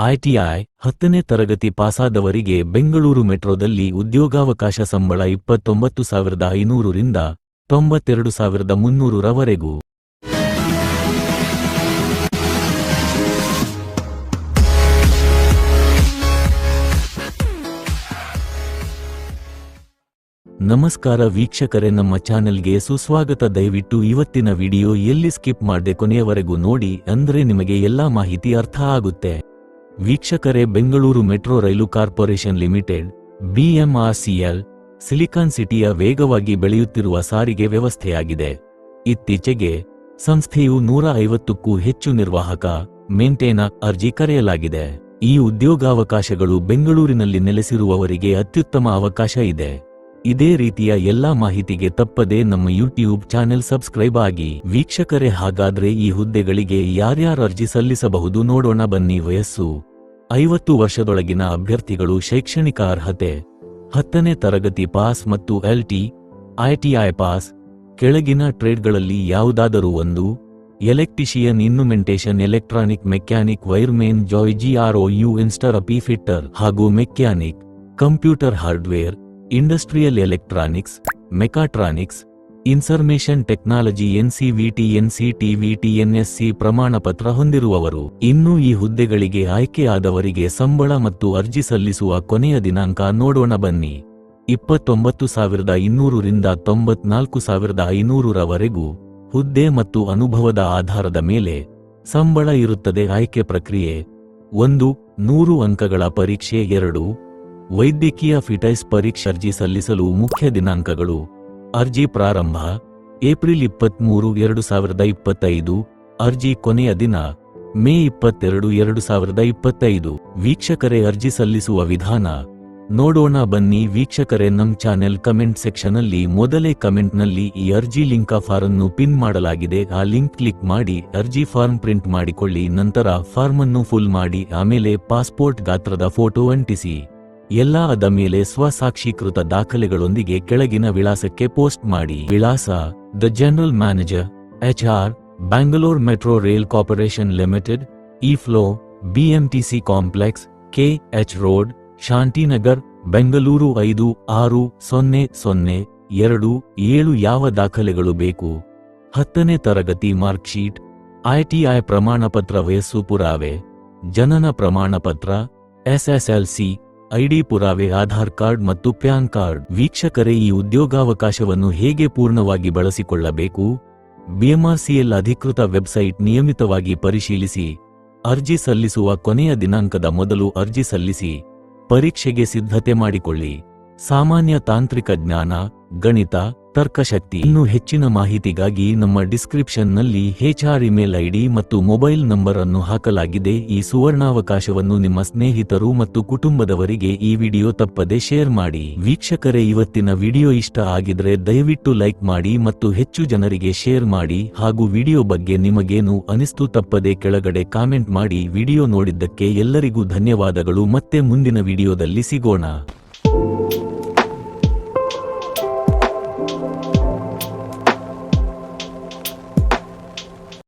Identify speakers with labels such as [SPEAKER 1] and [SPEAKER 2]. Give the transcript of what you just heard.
[SPEAKER 1] ITI ಹತ್ತನೇ ತರಗತಿ ಪಾಸಾದವರಿಗೆ ಬೆಂಗಳೂರು ಮೆಟ್ರೋದಲ್ಲಿ ಉದ್ಯೋಗಾವಕಾಶ ಸಂಬಳ ಇಪ್ಪತ್ತೊಂಬತ್ತು ಸಾವಿರದ ಐನೂರರಿಂದ ತೊಂಬತ್ತೆರಡು ಸಾವಿರದ ಮುನ್ನೂರರವರೆಗೂ ನಮಸ್ಕಾರ ವೀಕ್ಷಕರೇ, ನಮ್ಮ ಚಾನೆಲ್ಗೆ ಸುಸ್ವಾಗತ. ದಯವಿಟ್ಟು ಇವತ್ತಿನ ವಿಡಿಯೋ ಎಲ್ಲಿ ಸ್ಕಿಪ್ ಮಾಡದೆ ಕೊನೆಯವರೆಗೂ ನೋಡಿ, ಅಂದ್ರೆ ನಿಮಗೆ ಎಲ್ಲಾ ಮಾಹಿತಿ ಅರ್ಥ ಆಗುತ್ತೆ. ವೀಕ್ಷಕರೇ, Bengaluru metro rail corporation limited, BMRCL, silicon ಸಿಟಿಯ ವೇಗವಾಗಿ ಬೆಳೆಯುತ್ತಿರುವ ಸಾರಿಗೆ ವ್ಯವಸ್ಥೆಯಾಗಿದೆ. ಇತ್ತೀಚೆಗೆ ಸಂಸ್ಥೆಯು ನೂರ ಐವತ್ತಕ್ಕೂ ಹೆಚ್ಚು ನಿರ್ವಾಹಕ, ಮೇಂಟೇನ ಅರ್ಜಿ ಕರೆಯಲಾಗಿದೆ. ಈ ಉದ್ಯೋಗಾವಕಾಶಗಳು ಬೆಂಗಳೂರಿನಲ್ಲಿ ನೆಲೆಸಿರುವವರಿಗೆ ಅತ್ಯುತ್ತಮ ಅವಕಾಶ ಇದೆ. ಇದೇ ರೀತಿಯ ಎಲ್ಲಾ ಮಾಹಿತಿಗೆ ತಪ್ಪದೆ ನಮ್ಮ ಯೂಟ್ಯೂಬ್ ಚಾನೆಲ್ ಸಬ್ಸ್ಕ್ರೈಬ್ ಆಗಿ. ವೀಕ್ಷಕರೇ, ಹಾಗಾದ್ರೆ ಈ ಹುದ್ದೆಗಳಿಗೆ ಯಾರ್ಯಾರು ಅರ್ಜಿ ಸಲ್ಲಿಸಬಹುದು ನೋಡೋಣ ಬನ್ನಿ ವಯಸ್ಸು. ಐವತ್ತು ವರ್ಷದೊಳಗಿನ ಅಭ್ಯರ್ಥಿಗಳು ಶೈಕ್ಷಣಿಕ ಅರ್ಹತೆ, ಹತ್ತನೇ ತರಗತಿ ಪಾಸ್ ಮತ್ತು ಎಲ್ಟಿ ಐಟಿಐ ಪಾಸ್, ಕೆಳಗಿನ ಟ್ರೇಡ್ಗಳಲ್ಲಿ ಯಾವುದಾದರೂ ಒಂದು, electrician instrumentation, electronic mechanic wireman Joy ಜಿಆರ್ಒ ಯು ಇನ್ಸ್ಟರ್ ಅಪಿ ಫಿಟ್ಟರ್ ಹಾಗೂ mechanic, computer hardware industrial electronics mechatronics information technology NCVT ಎನ್ಸಿಟಿವಿಟಿ NSC ಪ್ರಮಾಣ ಪತ್ರ ಹೊಂದಿರುವವರು. ಇನ್ನೂ ಈ ಹುದ್ದೆಗಳಿಗೆ ಆಯ್ಕೆಯಾದವರಿಗೆ ಸಂಬಳ ಮತ್ತು ಅರ್ಜಿ ಸಲ್ಲಿಸುವ ಕೊನೆಯ ದಿನಾಂಕ ನೋಡೋಣ ಬನ್ನಿ. ಇಪ್ಪತ್ತೊಂಬತ್ತು ಸಾವಿರದ ಇನ್ನೂರರಿಂದ ತೊಂಬತ್ನಾಲ್ಕು ಸಾವಿರದ ಐನೂರರವರೆಗೂ ಹುದ್ದೆ ಮತ್ತು ಅನುಭವದ ಆಧಾರದ ಮೇಲೆ ಸಂಬಳ ಇರುತ್ತದೆ ಆಯ್ಕೆ ಪ್ರಕ್ರಿಯೆ. ಒಂದು, ನೂರು ಅಂಕಗಳ ಪರೀಕ್ಷೆ. ಎರಡು ವೈದ್ಯಕೀಯ ಫಿಟೈಸ್ ಪರೀಕ್ಷೆ ಅರ್ಜಿ ಸಲ್ಲಿಸಲು ಮುಖ್ಯ ದಿನಾಂಕಗಳು. ಅರ್ಜಿ ಪ್ರಾರಂಭ, ಏಪ್ರಿಲ್ ಇಪ್ಪತ್ಮೂರು, ಎರಡು ಸಾವಿರದ ಇಪ್ಪತ್ತೈದು. ಅರ್ಜಿ ಕೊನೆಯ ದಿನ, ಮೇ ಇಪ್ಪತ್ತೆರಡು, ಎರಡು ಸಾವಿರದ ಇಪ್ಪತ್ತೈದು. ವೀಕ್ಷಕರೇ ಅರ್ಜಿ ಸಲ್ಲಿಸುವ ವಿಧಾನ. ನೋಡೋಣ ಬನ್ನಿ ವೀಕ್ಷಕರೇ ನಮ್ ಚಾನೆಲ್ ಕಮೆಂಟ್ ಸೆಕ್ಷನ್ ಅಲ್ಲಿ ಮೊದಲೇ ಕಮೆಂಟ್ನಲ್ಲಿ ಈ ಅರ್ಜಿ ಲಿಂಕ್ ಫಾರ್ ಅನ್ನು ಪಿನ್ ಮಾಡಲಾಗಿದೆ. ಆ ಲಿಂಕ್ ಕ್ಲಿಕ್ ಮಾಡಿ ಅರ್ಜಿ ಫಾರ್ಮ್ ಪ್ರಿಂಟ್ ಮಾಡಿಕೊಳ್ಳಿ. ನಂತರ ಫಾರ್ಮ್ ಅನ್ನು ಫುಲ್ ಮಾಡಿ ಆಮೇಲೆ ಪಾಸ್ಪೋರ್ಟ್ ಗಾತ್ರದ ಫೋಟೋ ಅಂಟಿಸಿ. ಎಲ್ಲ ಅದ ಮೇಲೆ ಸ್ವಸಾಕ್ಷೀಕೃತ ದಾಖಲೆಗಳೊಂದಿಗೆ ಕೆಳಗಿನ ವಿಳಾಸಕ್ಕೆ ಪೋಸ್ಟ್ ಮಾಡಿ. ವಿಳಾಸ, the general manager H R Bangalore metro rail corporation limited E BMTC complex K H road, Shantinagar, Bengaluru ಐದು ಆರು ಸೊನ್ನೆ ಸೊನ್ನೆ ಎರಡು ಏಳು ಯಾವ ದಾಖಲೆಗಳು ಬೇಕು? ಹತ್ತನೇ ತರಗತಿ ಮಾರ್ಕ್ಶೀಟ್, ಐಟಿಐ ಪ್ರಮಾಣಪತ್ರ ವಯಸ್ಸು ಪುರಾವೆ, ಜನನ ಪ್ರಮಾಣಪತ್ರ, ಎಸ್ಎಸ್ಎಲ್ಸಿ ಐಡಿ ಪುರಾವೆ, ಆಧಾರ್ ಕಾರ್ಡ್ ಮತ್ತು ಪ್ಯಾನ್ ಕಾರ್ಡ್. ವೀಕ್ಷಕರೇ, ಈ ಉದ್ಯೋಗಾವಕಾಶವನ್ನು ಹೇಗೆ ಪೂರ್ಣವಾಗಿ ಬಳಸಿಕೊಳ್ಳಬೇಕು? ಬಿಎಂಆರ್ಸಿಎಲ್ ಅಧಿಕೃತ ವೆಬ್ಸೈಟ್ ನಿಯಮಿತವಾಗಿ ಪರಿಶೀಲಿಸಿ. ಅರ್ಜಿ ಸಲ್ಲಿಸುವ ಕೊನೆಯ ದಿನಾಂಕದ ಮೊದಲು ಅರ್ಜಿ ಸಲ್ಲಿಸಿ. ಪರೀಕ್ಷೆಗೆ ಸಿದ್ಧತೆ ಮಾಡಿಕೊಳ್ಳಿ. ಸಾಮಾನ್ಯ ತಾಂತ್ರಿಕ ಜ್ಞಾನ, ಗಣಿತ ತರ್ಕಶಕ್ತಿ ಇನ್ನು ಹೆಚ್ಚಿನ ಮಾಹಿತಿಗಾಗಿ ನಮ್ಮ ಡಿಸ್ಕ್ರಿಪ್ಷನ್ನಲ್ಲಿ ಹೆಚ್ಆರ್ ಇಮೇಲ್ ಐಡಿ ಮತ್ತು ಮೊಬೈಲ್ ನಂಬರ್ ಅನ್ನು ಹಾಕಲಾಗಿದೆ. ಈ ಸುವರ್ಣಾವಕಾಶವನ್ನು ನಿಮ್ಮ ಸ್ನೇಹಿತರು ಮತ್ತು ಕುಟುಂಬದವರಿಗೆ ಈ ವಿಡಿಯೋ ತಪ್ಪದೆ ಶೇರ್ ಮಾಡಿ. ವೀಕ್ಷಕರೇ, ಇವತ್ತಿನ ವಿಡಿಯೋ ಇಷ್ಟ ಆಗಿದ್ರೆ ದಯವಿಟ್ಟು ಲೈಕ್ ಮಾಡಿ ಮತ್ತು ಹೆಚ್ಚು ಜನರಿಗೆ ಶೇರ್ ಮಾಡಿ. ಹಾಗೂ ವಿಡಿಯೋ ಬಗ್ಗೆ ನಿಮಗೇನು ಅನಿಸ್ತು ತಪ್ಪದೆ ಕೆಳಗಡೆ ಕಾಮೆಂಟ್ ಮಾಡಿ. ವಿಡಿಯೋ ನೋಡಿದ್ದಕ್ಕೆ ಎಲ್ಲರಿಗೂ ಧನ್ಯವಾದಗಳು. ಮತ್ತೆ ಮುಂದಿನ ವಿಡಿಯೋದಲ್ಲಿ ಸಿಗೋಣ.